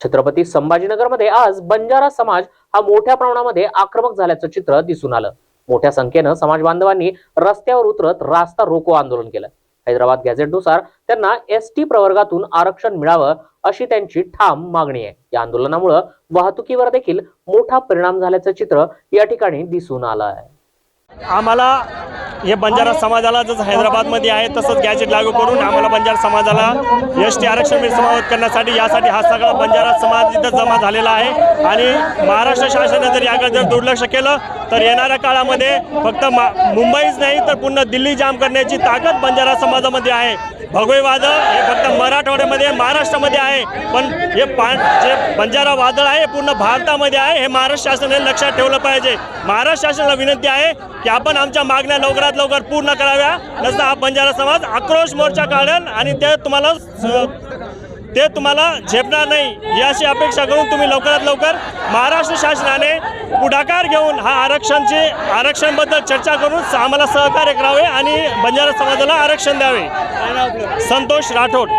छत्रपती संभाजीनगरमध्ये आज बंजारा समाज हा मोठ्या प्रमाणामध्ये आक्रमक झाल्याचं चित्र दिसून आलं. मोठ्या संख्येनं समाज बांधवांनी रस्त्यावर उतरत रास्ता रोको आंदोलन केलं. हैदराबाद गॅझेटनुसार त्यांना एस टी प्रवर्गातून आरक्षण मिळावं अशी त्यांची ठाम मागणी आहे. या आंदोलनामुळे वाहतुकीवर देखील मोठा परिणाम झाल्याचं चित्र या ठिकाणी दिसून आलं आहे. आम्हाला हे बंजारा समाजाला जसं हैदराबादमध्ये आहे तसंच गॅजेट लागू करून आम्हाला बंजारा समाजाला एस टी आरक्षण समावत समावेश करण्यासाठी यासाठी हा सगळा बंजारा समाज इथं जमा झालेला आहे. आणि महाराष्ट्र शासनाने जर याकडे जर दुर्लक्ष केलं तर येणाऱ्या काळामध्ये फक्त मा मुंबईच नाही तर पूर्ण दिल्ली जाम करण्याची ताकद बंजारा समाजामध्ये आहे. भगवे वादळ हे फक्त मराठवाड्यामध्ये महाराष्ट्रामध्ये आहे. पण हे पा जे बंजारा वादळ आहे पूर्ण भारतामध्ये आहे हे महाराष्ट्र शासनाने लक्षात ठेवलं पाहिजे. महाराष्ट्र शासनाला विनंती आहे की आपण आमच्या मागण्या लवकरात लवकर पूर्ण कराव्या. नसता हा बंजारा समाज आक्रोश मोर्चा काढेल आणि ते तुम्हाला ते तुम्हाला झेपणार नाही. याची अपेक्षा करून तुम्ही लवकरात लवकर महाराष्ट्र शासनाने पुढाकार घेऊन हा आरक्षणची आरक्षणबद्दल चर्चा करून आम्हाला सहकार्य करावे आणि बंजारा समाजाला आरक्षण द्यावे. संतोष राठोड.